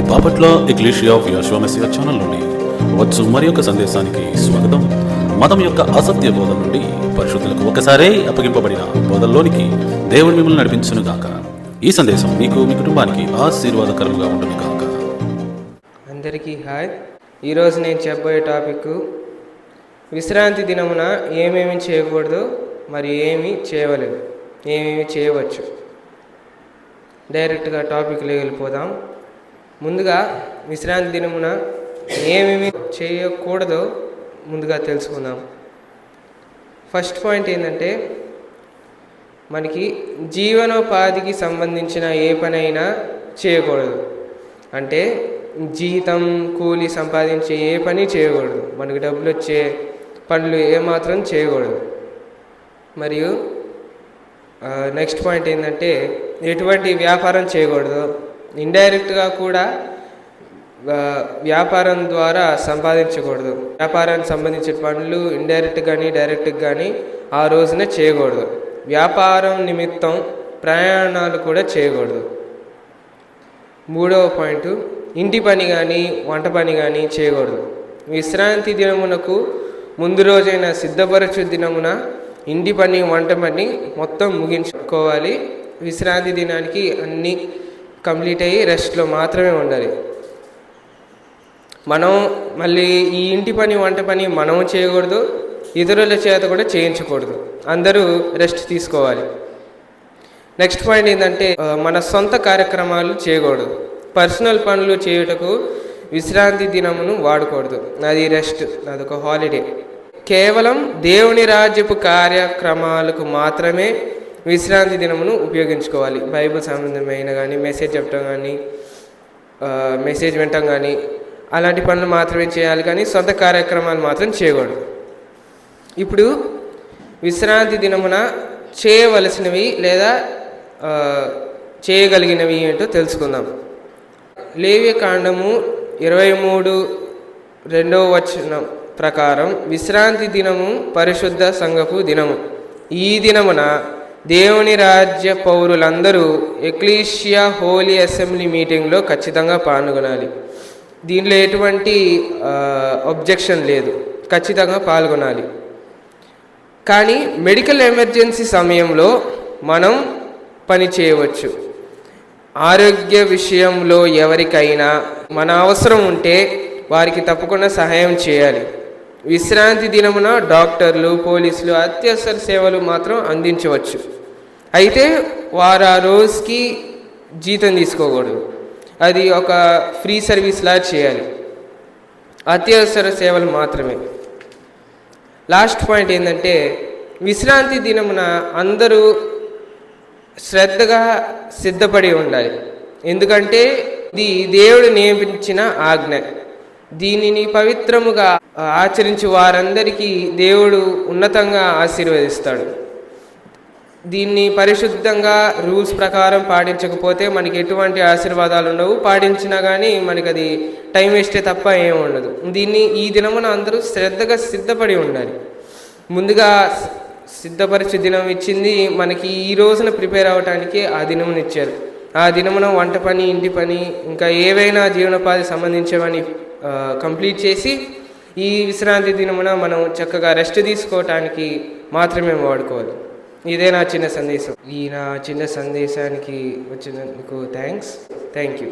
ఇది Bapatla Ecclesia of Yeshua Messiah channel నుండి వచ్చు మరి యొక్క సందేశానికి స్వాగతం. మతం యొక్క అసత్య బోధన నుండి పరిశుద్ధులకు ఒకసారే అప్పగింపబడిన బోధల్లోనికి దేవుడు మిమ్మల్ని నడిపించును గాక. ఈ సందేశం మీకు మీ కుటుంబానికి ఆశీర్వాదకరంగా ఉంటుంది గాక. అందరికీ హాయ్. ఈరోజు నేను చెప్పబోయే టాపిక్ విశ్రాంతి దినమున ఏమేమి చేయకూడదు మరి ఏమి చేయవలేదు ఏమేమి చేయవచ్చు. డైరెక్ట్గా టాపిక్లో వెళ్ళిపోదాం. ముందుగా విశ్రాంతి దినమున ఏమేమి చేయకూడదో ముందుగా తెలుసుకుందాం. ఫస్ట్ పాయింట్ ఏంటంటే మనకి జీవనోపాధికి సంబంధించిన ఏ పనైనా చేయకూడదు. అంటే జీతం కూలి సంపాదించే ఏ పని చేయకూడదు. మనకి డబ్బులు వచ్చే పనులు ఏమాత్రం చేయకూడదు. మరియు నెక్స్ట్ పాయింట్ ఏంటంటే ఎటువంటి వ్యాపారం చేయకూడదు. ఇండైరెక్ట్గా కూడా వ్యాపారం ద్వారా సంపాదించకూడదు. వ్యాపారానికి సంబంధించిన పనులు ఇండైరెక్ట్ కానీ డైరెక్ట్ కానీ ఆ రోజున చేయకూడదు. వ్యాపారం నిమిత్తం ప్రయాణాలు కూడా చేయకూడదు. మూడవ పాయింట్ ఇంటి పని కానీ వంట పని కానీ చేయకూడదు. విశ్రాంతి దినమునకు ముందు రోజైన సిద్ధపరచు దినమున ఇంటి పని వంట పని మొత్తం ముగించుకోవాలి. విశ్రాంతి దినానికి అన్నీ కంప్లీట్ అయ్యి రెస్ట్లో మాత్రమే ఉండాలి. మనం మళ్ళీ ఈ ఇంటి పని వంట పని మనం చేయకూడదు ఇతరుల చేత కూడా చేయించకూడదు. అందరూ రెస్ట్ తీసుకోవాలి. నెక్స్ట్ పాయింట్ ఏంటంటే మన సొంత కార్యక్రమాలు చేయకూడదు. పర్సనల్ పనులు చేయుటకు విశ్రాంతి దినమును వాడకూడదు. అది రెస్ట్ అదొక హాలిడే కేవలం దేవుని రాజ్యపు కార్యక్రమాలకు మాత్రమే విశ్రాంతి దినమును ఉపయోగించుకోవాలి. బైబిల్ సంబంధమైన కానీ మెసేజ్ చెప్పడం కానీ మెసేజ్ వినటం కానీ అలాంటి పనులు మాత్రమే చేయాలి కానీ సొంత కార్యక్రమాలు మాత్రం చేయకూడదు. ఇప్పుడు విశ్రాంతి దినమున చేయవలసినవి లేదా చేయగలిగినవి ఏంటో తెలుసుకుందాం. లేవ్య కాండము ఇరవై మూడు రెండవ వచనం ప్రకారం విశ్రాంతి దినము పరిశుద్ధ సంఘపు దినము. ఈ దినమున దేవుని రాజ్య పౌరులందరూ ఎక్లీషియా హోలీ అసెంబ్లీ మీటింగ్లో ఖచ్చితంగా పాల్గొనాలి. దీనిలో ఎటువంటి అబ్జెక్షన్ లేదు. ఖచ్చితంగా పాల్గొనాలి. కానీ మెడికల్ ఎమర్జెన్సీ సమయంలో మనం పని చేయవచ్చు. ఆరోగ్య విషయంలో ఎవరికైనా మన అవసరం ఉంటే వారికి తప్పకుండా సహాయం చేయాలి. విశ్రాంతి దినమున డాక్టర్లు పోలీసులు అత్యవసర సేవలు మాత్రం అందించవచ్చు. అయితే వారు ఆ రోజుకి జీతం తీసుకోకూడదు. అది ఒక ఫ్రీ సర్వీస్లా చేయాలి. అత్యవసర సేవలు మాత్రమే. లాస్ట్ పాయింట్ ఏంటంటే విశ్రాంతి దినమున అందరూ శ్రద్ధగా సిద్ధపడి ఉండాలి. ఎందుకంటే ఇది దేవుడు నియమించిన ఆజ్ఞ. దీనిని పవిత్రముగా ఆచరించి వారందరికీ దేవుడు ఉన్నతంగా ఆశీర్వదిస్తాడు. దీన్ని పరిశుద్ధంగా రూల్స్ ప్రకారం పాటించకపోతే మనకి ఎటువంటి ఆశీర్వాదాలు ఉండవు. పాటించినా కానీ మనకి అది టైం వేస్టే తప్ప ఏం ఉండదు. దీన్ని ఈ దినమున అందరూ శ్రద్ధగా సిద్ధపడి ఉండాలి. ముందుగా సిద్ధపరిచే దినం ఇచ్చింది మనకి ఈ రోజున ప్రిపేర్ అవ్వటానికి ఆ దినమున ఇచ్చారు. ఆ దినమున వంట పని ఇంటి పని ఇంకా ఏవైనా జీవనోపాధి సంబంధించేవని కంప్లీట్ చేసి ఈ విశ్రాంతి దినమున మనం చక్కగా రెస్ట్ తీసుకోవటానికి మాత్రమే వాడుకోవాలి. ఇదే నా చిన్న సందేశం. ఈ నా చిన్న సందేశానికి వచ్చినందుకు థ్యాంక్స్. Thank you.